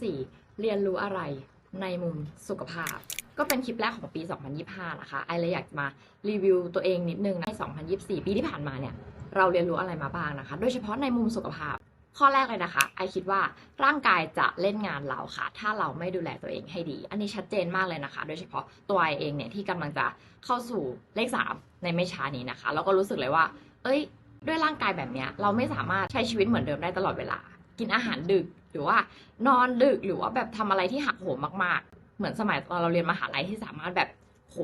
2024 เรียนรู้อะไรในมุมสุขภาพ ก็เป็นคลิปแรกของปี 2025 นะคะ ไอเลยอยากมารีวิวตัวเองนิดนึงใน 2024 ปีที่ผ่านมาเนี่ย เราเรียนรู้อะไรมาบ้างนะคะ โดยเฉพาะในมุมสุขภาพ ข้อแรกเลยนะคะ ไอคิดว่าร่างกายจะเล่นงานเราค่ะ ถ้าเราไม่ดูแลตัวเองให้ดี อันนี้ชัดเจนมากเลยนะคะ โดยเฉพาะตัวไอเองเนี่ยที่กำลังจะเข้าสู่เลข 3 ในไม่ช้านี้นะคะแล้วก็รู้สึกเลยว่า เอ้ย ด้วยร่างกายแบบเนี้ยเราไม่สามารถใช้ชีวิตเหมือนเดิมได้ตลอดเวลา กินอาหารดึก หรือว่านอนดึกหรือว่าแบบทำอะไรที่หักโหมมาก ๆ เหมือนสมัยตอนเราเรียนมหาลัยที่สามารถแบบโห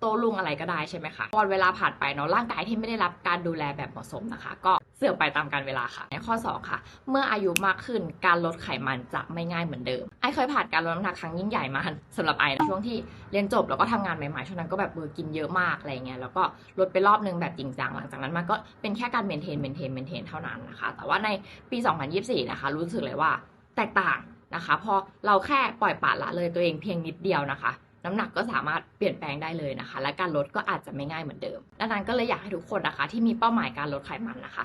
โตลุงอะไรก็ได้ใช่ไหมคะพอเวลาผ่านไปเนาะร่างกายที่ไม่ได้รับการดูแลแบบเหมาะสมนะคะ ก็เสื่อมไปตามกาลเวลาค่ะ ในข้อ 2 ค่ะ เมื่ออายุมากขึ้นการลดไขมันจะไม่ง่ายเหมือนเดิมไอเคยผ่านการลดน้ำหนักครั้งยิ่งใหญ่มาสำหรับไอนะช่วงที่เรียนจบแล้วก็ทำงานใหม่ๆช่วงนั้นก็แบบเบอร์กินเยอะมากอะไรเงี้ยแล้วก็ลดไปรอบนึงแบบจริงจังหลังจากนั้นมาก็เป็นแค่การเมนเทนเมนเทนเมนเทนเท่านั้นนะคะ แต่ว่าในปี 2024 นะคะ รู้สึกเลยว่าแตกต่างนะคะ พอเราแค่ปล่อยปละละเลยตัวเองเพียงนิดเดียวนะคะ น้ำหนักก็สามารถเปลี่ยนแปลงได้เลยนะคะ และการลดก็อาจจะไม่ง่ายเหมือนเดิมดังนั้นก็เลยอยากให้ทุกคนนะคะ ที่มีเป้าหมายการลดไขมันนะคะ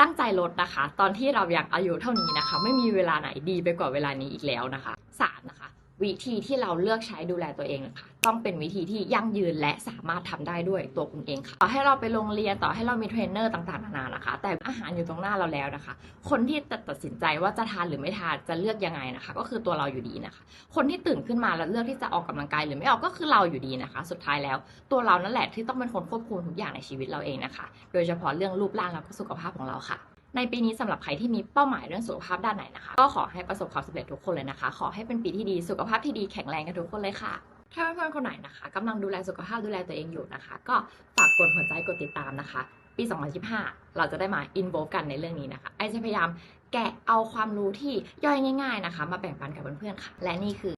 ตั้งใจลดนะคะ ตอนที่เรายังอายุเท่านี้นะคะ ไม่มีเวลาไหนดีไปกว่าเวลานี้อีกแล้วนะคะ สามนะคะ วิธีที่เราเลือกใช้ดูแลตัวเองนะคะต้องเป็นวิธีที่ยั่งยืนและสามารถทำได้ด้วยตัวคุณเองค่ะ ต่อให้เราไปโรงเรียนต่อให้เรามีเทรนเนอร์ต่างๆนานานะคะ แต่อาหารอยู่ตรงหน้าเราแล้วนะคะ คนที่จะตัดสินใจว่าจะทานหรือไม่ทานจะเลือกยังไงนะคะ ก็คือตัวเราอยู่ดีนะคะ คนที่ตื่นขึ้นมาแล้วเลือกที่จะออกกำลังกายหรือไม่ออกก็คือเราอยู่ดีนะคะ สุดท้ายแล้ว ตัวเรานั่นแหละที่ต้องเป็นคนควบคุมทุกอย่างในชีวิตเราเองนะคะ โดยเฉพาะเรื่องรูปร่างแล้วก็สุขภาพของเราค่ะ ในปีนี้สำหรับใครที่มีเป้าหมายเรื่องสุขภาพด้านไหนนะคะ ก็ขอให้ประสบความสำเร็จทุกคนเลยนะคะ ขอให้เป็นปีที่ดีสุขภาพที่ดีแข็งแรงกันทุกคนเลยค่ะ ถ้าเพื่อนๆคนไหนนะคะกำลังดูแลสุขภาพดูแลตัวเองอยู่นะคะ ก็ฝากกดหัวใจกดติดตามนะคะ ปี 2025 เราจะได้มาอินโวกันในเรื่องนี้นะคะไอจะพยายามแกะเอาความรู้ที่ย่อยง่าย ๆนะคะ มาแบ่งปันกับเพื่อนๆค่ะ และนี่คือ